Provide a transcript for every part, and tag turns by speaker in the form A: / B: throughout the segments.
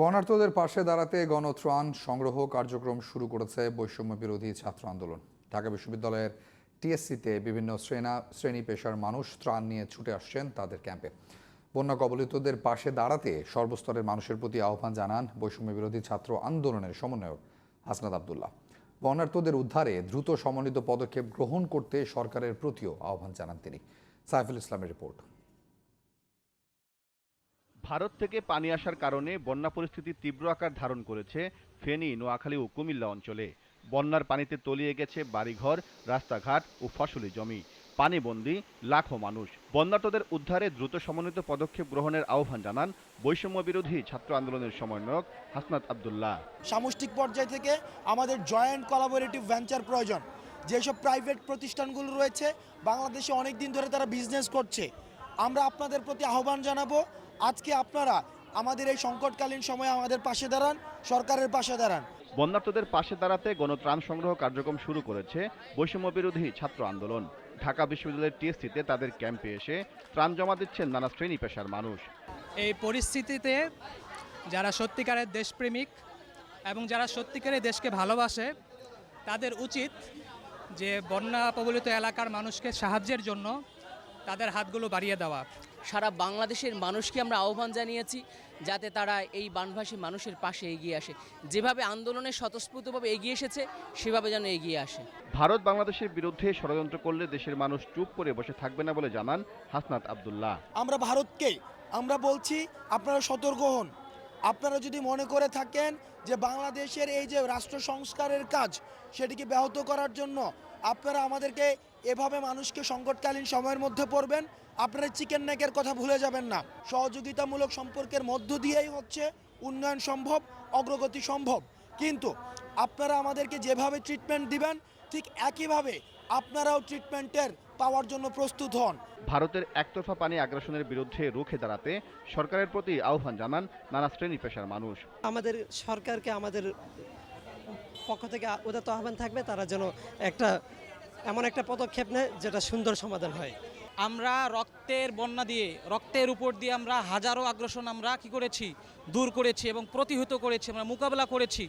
A: বর্ণার্থদের পাশে দাঁড়াতে গণত্রাণ সংগ্রহ কার্যক্রম শুরু করেছে বৈষম্য বিরোধী ছাত্র আন্দোলন। ঢাকা বিশ্ববিদ্যালয়ের টিএসসিতে বিভিন্ন শ্রেণা, শ্রেণি পেশার মানুষ ত্রাণ নিয়ে ছুটে আসছেন তাদের ক্যাম্পে। বন্যা কবলিতদের পাশে দাঁড়াতে সর্বস্তরের মানুষের প্রতি আহ্বান জানান বৈষম্য বিরোধী ছাত্র আন্দোলনের সমন্বয়ক হাসনাত আবদুল্লাহ। বর্ণার্থদের উদ্ধারে দ্রুত সমন্বিত পদক্ষেপ গ্রহণ করতে সরকারের প্রতিও আহ্বান জানান তিনি। সাইফুল ইসলামের রিপোর্ট।
B: ভারত থেকে পানি আসার কারণে বন্যা পরিস্থিতি তীব্র আকার ধারণ করেছে ফেনী, নোয়াখালী ও কুমিল্লা অঞ্চলে। বন্যার পানিতে তলিয়ে গেছে বাড়িঘর, রাস্তাঘাট ও ফসলি জমি। পানিবন্দী লাখো মানুষ। বন্যার্তদের উদ্ধারে দ্রুত সমন্বিত পদক্ষেপ গ্রহণের আহ্বান জানান বৈষম্য বিরোধী ছাত্র আন্দোলনের সমন্বয়ক হাসনাত আবদুল্লাহ।
C: সামষ্টিক পর্যায় থেকে আমাদের জয়েন্ট কোলাবোরেটিভ ভেঞ্চার প্রয়োজন। যেসব প্রাইভেট প্রতিষ্ঠানগুলো রয়েছে, বাংলাদেশে অনেক দিন ধরে তারা বিজনেস করছে। আমরা আপনাদের প্রতি আহ্বান জানাব। আজকে আপনারা আমাদের এই সংকটকালীন সময়ে আমাদের পাশে দাঁড়ান সরকারের পাশে দাঁড়ান।
B: বন্যার্তদের পাশে দাঁড়াতে গণত্রাণ সংগ্রহ কার্যক্রম শুরু করেছে বৈষম্য বিরোধী ছাত্র আন্দোলন। ঢাকা বিশ্ববিদ্যালয়ের টিএসসিতে তাদের ক্যাম্পে এসে ত্রাণ জমা দিচ্ছেন নানা শ্রেণি পেশার মানুষ।
D: এই পরিস্থিতিতে যারা সত্যিকারের দেশপ্রেমিক এবং যারা সত্যিকারের দেশকে ভালোবাসে তাদের উচিত যে বন্যা প্রবলিত এলাকার মানুষকে সাহায্যের জন্য তাদের হাতগুলো বাড়িয়ে দেওয়া।
E: সারা বাংলাদেশের মানুষকে আমরা আহ্বান জানিয়েছি যাতে তারা এই বানভাসী মানুষের পাশে এগিয়ে আসে। যেভাবে আন্দোলনে স্বতঃস্ফূর্তভাবে এগিয়ে এসেছে সেভাবে যেন এগিয়ে আসে।
B: ভারত বাংলাদেশের বিরুদ্ধে ষড়যন্ত্র করলে দেশের মানুষ চুপ করে বসে থাকবে না বলে জানান হাসনাত আবদুল্লাহ।
C: আমরা ভারতকে আমরা বলছি আপনারা সতর্ক হন। আপনারা যদি মনে করে থাকেন যে বাংলাদেশের এই যে রাষ্ট্র সংস্কারের কাজ সেটিকে ব্যাহত করার জন্য আপনারা আমাদেরকে এভাবে মানুষকে সংকটকালীন সময়ের মধ্যে পড়বেন আপনারা চিকেন নেকের কথা ভুলে যাবেন না। সহযোগিতামূলক সম্পর্কের মধ্য দিয়েই হচ্ছে উন্নয়ন সম্ভব অগ্রগতি সম্ভব। কিন্তু আপনারা আমাদেরকে যেভাবে ট্রিটমেন্ট দিবেন ঠিক একইভাবে আপনারাও ট্রিটমেন্টের পাওয়ার জন্য প্রস্তুত হন।
B: ভারতের একতরফা পানি আগ্রাসনের বিরুদ্ধে রুখে দাঁড়াতে সরকারের প্রতি আহ্বান জানান নানা শ্রেণি পেশার মানুষ।
F: আমাদের সরকারকে আমাদের পক্ষ থেকে উদাত্ত আহ্বান থাকবে তারা যেন একটা এমন একটা পদক্ষেপ নেয় যেটা সুন্দর সমাধান হয়।
G: আমরা রক্তের বন্যা দিয়ে রক্তের উপর দিয়ে আমরা হাজারো আগ্রাসন আমরা কি করেছি? দূর করেছি এবং প্রতিহত করেছি আমরা মোকাবেলা করেছি।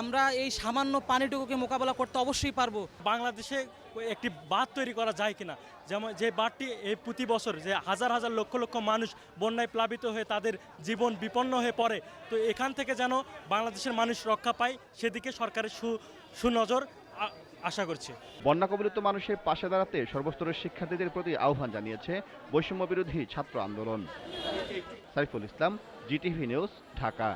G: আমরা এই সামান্য পানিটুকুকে মোকাবেলা করতে অবশ্যই পারব।
H: বাংলাদেশে একটি বাঁধ তৈরি করা যায় কিনা? যেমন যে বাঁধটি এই প্রতি বছর যে হাজার হাজার লক্ষ লক্ষ মানুষ বন্যায় প্লাবিত হয়ে তাদের জীবন বিপন্ন হয়ে পড়ে তো এখান থেকে যেন বাংলাদেশের মানুষ রক্ষা পায় সেদিকে সরকারের সু সুনজর। আশা করছি।
B: বন্যা কবলিত মানুষের পাশে দাঁড়াতে সর্বস্তরের শিক্ষার্থীদের প্রতি আহ্বান জানিয়েছে বৈষম্য বিরোধী ছাত্র আন্দোলন। Saiful Islam, GTV news, Dhaka.